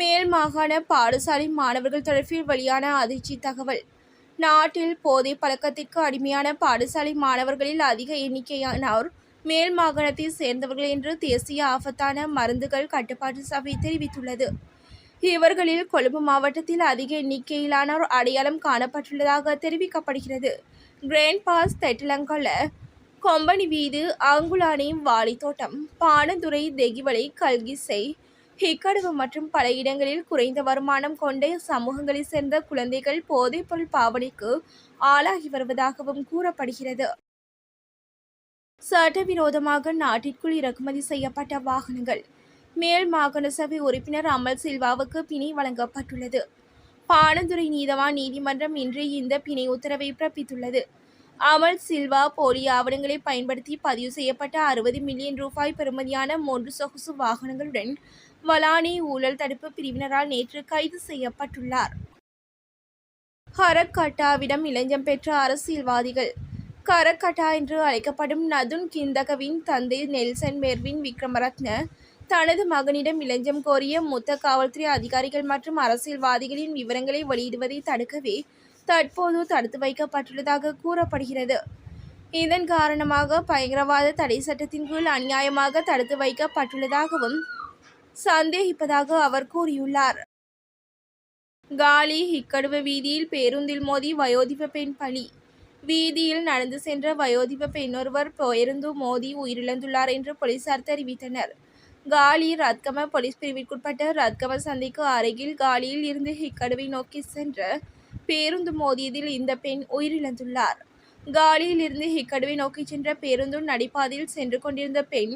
மேல் மாகாண பாடசாலை மாணவர்கள் தொடர்பில் வெளியான அதிர்ச்சி தகவல். நாட்டில் போதை பழக்கத்திற்கு அடிமையான பாடசாலை மாணவர்களில் அதிக எண்ணிக்கையானோர் மேல் மாகாணத்தை சேர்ந்தவர்கள் என்று தேசிய ஆபத்தான மருந்துகள் கட்டுப்பாட்டு சபை தெரிவித்துள்ளது. இவர்களில் கொழும்பு மாவட்டத்தில் அதிக எண்ணிக்கையிலானோர் அடையாளம் காணப்பட்டுள்ளதாக தெரிவிக்கப்படுகிறது. கிரேண்ட் பாஸ் தெட்டிலங்கல கொம்பனி வீது ஆங்குலானி வாலித்தோட்டம் பானதுரை தெகிவலை கல்கிசை ஹிக்கடவு மற்றும் பல இடங்களில் குறைந்த வருமானம் கொண்ட சமூகங்களைச் சேர்ந்த குழந்தைகள் போதைப்பொருள் பாவனைக்கு ஆளாகி வருவதாகவும் கூறப்படுகிறது. சட்டவிரோதமாக நாட்டிற்குள் இறக்குமதி செய்யப்பட்ட வாகனங்கள் மேல் மாகாண சபை உறுப்பினர் அமல் சில்வாவுக்கு பிணை வழங்கப்பட்டுள்ளது. பானந்துறை நீதவான் நீதிமன்றம் இன்று இந்த பிணை உத்தரவை பிறப்பித்துள்ளது. அமல் சில்வா போலி ஆவணங்களை பயன்படுத்தி பதிவு செய்யப்பட்ட அறுபது மில்லியன் ரூபாய் பெறுமதியான மூன்று சொகுசு வாகனங்களுடன் மலானி ஊழல் தடுப்பு பிரிவினரால் நேற்று கைது செய்யப்பட்டுள்ளார். ஹரக்கட்டாவிடம் இளைஞம் பெற்ற அரசியல்வாதிகள். கரக்கட்டா என்று அழைக்கப்படும் நதுன் கிந்தகவின் தந்தை நெல்சன் மெர்வின் விக்ரமரத்ன தனது மகனிடம் இளஞ்சம் கோரிய மூத்த காவல்துறை அதிகாரிகள் மற்றும் அரசியல்வாதிகளின் விவரங்களை வெளியிடுவதை தடுக்கவே தற்போது தடுத்து வைக்கப்பட்டுள்ளதாக கூறப்படுகிறது. இதன் காரணமாக பயங்கரவாத தடை சட்டத்தின் கீழ் அநியாயமாக தடுத்து வைக்கப்பட்டுள்ளதாகவும் சந்தேகிப்பதாக அவர் கூறியுள்ளார். காலி ஹிக்கடுவ வீதியில் பேருந்தில் மோதி வயோதிப பெண் பலி வீதியில் நடந்து சென்ற வயோதிப பெண்ணொருவர் பேருந்து மோதி உயிரிழந்துள்ளார் என்று போலீசார் தெரிவித்தனர். காலி ரத்கம போலீஸ் பிரிவிற்குட்பட்ட ரத்கம சந்தைக்கு அருகில் காலியில் இருந்து ஹிக்கடுவை நோக்கி சென்ற பேருந்து மோதியதில் இந்த பெண் உயிரிழந்துள்ளார். காலியில் இருந்து ஹிக்கடுவை நோக்கி சென்ற பேருந்து நடிப்பாதையில் சென்று கொண்டிருந்த பெண்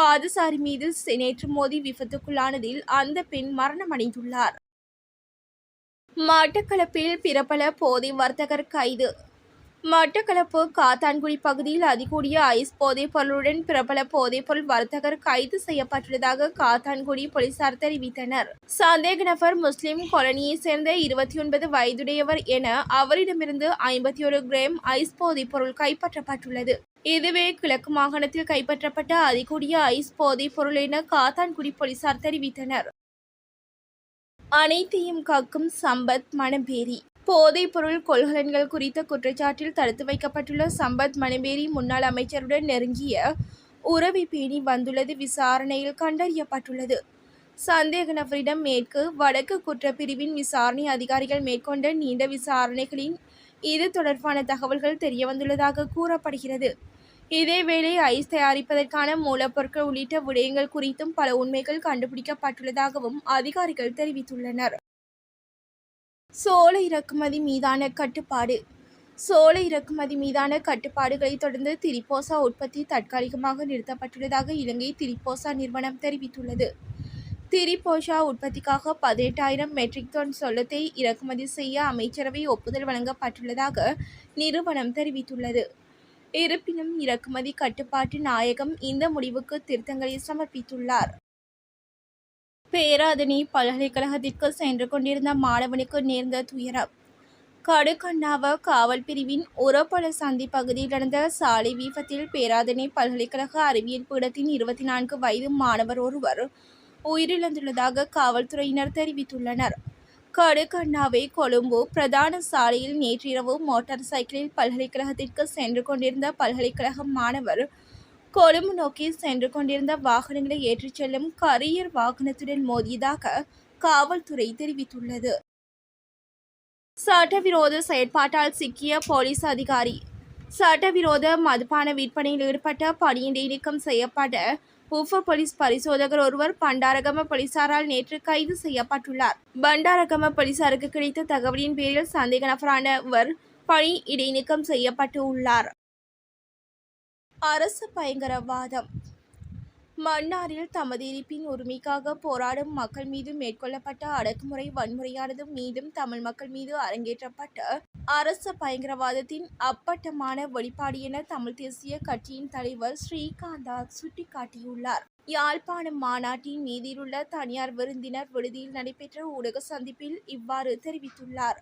பாதசாரி மீது செ- நேற்று மோதி விபத்துக்குள்ளானதில் அந்த பெண் மரணமடைந்துள்ளார். மட்டக்களப்பில் பிரபல போதை வர்த்தகர் கைது. மட்டக்களப்பு காத்தான்குடி பகுதியில் அதிகூடிய ஐஸ் போதைப் பொருளுடன் பிரபல போதைப்பொருள் வர்த்தகர் கைது செய்யப்பட்டுள்ளதாக காத்தான்குடி போலீசார் தெரிவித்தனர். சந்தேக நபர் முஸ்லிம் காலனியைச் சேர்ந்த இருபத்தி ஒன்பது வயதுடையவர் என அவரிடமிருந்து ஐம்பத்தி ஒரு கிராம் ஐஸ் போதைப் பொருள் கைப்பற்றப்பட்டுள்ளது. இதுவே கிழக்கு மாகாணத்தில் கைப்பற்றப்பட்ட அதிகூடிய ஐஸ் போதைப் பொருள் என காத்தான்குடி போலீசார் தெரிவித்தனர். அனைத்தையும் காக்கும் சம்பத் மணம்பேரி. போதைப் பொருள் கொள்கலன்கள் குறித்த குற்றச்சாட்டில் தடுத்து வைக்கப்பட்டுள்ள சம்பத் மணம்பேரி முன்னாள் அமைச்சருடன் நெருங்கிய உறவை பேணி வந்துள்ளது விசாரணையில் கண்டறியப்பட்டுள்ளது. சந்தேக நபரிடம் மேற்கு வடக்கு குற்றப்பிரிவின் விசாரணை அதிகாரிகள் மேற்கொண்ட நீண்ட விசாரணைகளின் இது தொடர்பான தகவல்கள் தெரியவந்துள்ளதாக கூறப்படுகிறது. இதேவேளை ஐஸ் தயாரிப்பதற்கான மூலப்பொருட்கள் உள்ளிட்ட விடயங்கள் குறித்தும் பல உண்மைகள் கண்டுபிடிக்கப்பட்டுள்ளதாகவும் அதிகாரிகள் தெரிவித்துள்ளனர். சோள இறக்குமதி மீதான கட்டுப்பாடு. சோள இறக்குமதி மீதான கட்டுப்பாடுகளை தொடர்ந்து திரிபோசா உற்பத்தி தற்காலிகமாக நிறுத்தப்பட்டுள்ளதாக இலங்கை திரிபோசா நிறுவனம் தெரிவித்துள்ளது. திரிபோஷா உற்பத்திக்காக பதினெட்டாயிரம் மெட்ரிக் டன் சொல்லத்தை இறக்குமதி செய்ய அமைச்சரவை ஒப்புதல் வழங்கப்பட்டுள்ளதாக நிறுவனம் தெரிவித்துள்ளது. இருப்பினும் இறக்குமதி கட்டுப்பாட்டு நாயகம் இந்த முடிவுக்கு திருத்தங்களை சமர்ப்பித்துள்ளார். பேராதனை பல்கலைக்கழகத்திற்கு சென்று கொண்டிருந்த மாணவனுக்கு நேர்ந்த துயரம். கடுக்கண்ணாவ காவல் பிரிவின் உரப்பல சந்தி பகுதியில் நடந்த சாலை வீபத்தில் பேராதனை பல்கலைக்கழக அறிவியல் பீடத்தின் இருபத்தி நான்கு வயது மாணவர் ஒருவர் உயிரிழந்துள்ளதாக காவல்துறையினர் தெரிவித்துள்ளனர். கடுகண்ணாவை கொழும்பு பிரதான சாலையில் நேற்றிரவு மோட்டார் சைக்கிளில் பல்கலைக்கழகத்திற்கு சென்று கொண்டிருந்த பல்கலைக்கழக மாணவர் கொழும்பு நோக்கி சென்று கொண்டிருந்த வாகனங்களை ஏற்றிச் செல்லும் கரியர் வாகனத்துடன் மோதியதாக காவல்துறை தெரிவித்துள்ளது. சட்டவிரோத செயற்பாட்டால் சிக்கிய போலீஸ் அதிகாரி. சட்டவிரோத மதுபான விற்பனையில் ஈடுபட்ட பணியிடை நீக்கம் செய்யப்பட்ட உப போலீஸ் பரிசோதகர் ஒருவர் பண்டாரகம போலீசாரால் நேற்று கைது செய்யப்பட்டுள்ளார். பண்டாரகம போலீசாருக்கு கிடைத்த தகவலின் பேரில் சந்தேக நபரானவர் பணி இடைநீக்கம் செய்யப்பட்டு உள்ளார். அரசு பயங்கரவாதம். மன்னாரில் தமது இருப்பின் உரிமைக்காக போராடும் மக்கள் மீது மேற்கொள்ளப்பட்ட அடக்குமுறை வன்முறையானது மீண்டும் தமிழ் மக்கள் மீது அரங்கேற்றப்பட்ட அரச பயங்கரவாதத்தின் அப்பட்டமான வெளிப்பாடு என தமிழ் தேசிய கட்சியின் தலைவர் ஸ்ரீகாந்தா சுட்டிக்காட்டியுள்ளார். யாழ்ப்பாணம் மாநாட்டின் மீதிலுள்ள தனியார் விருந்தினர் விடுதியில் நடைபெற்ற ஊடக சந்திப்பில் இவ்வாறு தெரிவித்துள்ளார்.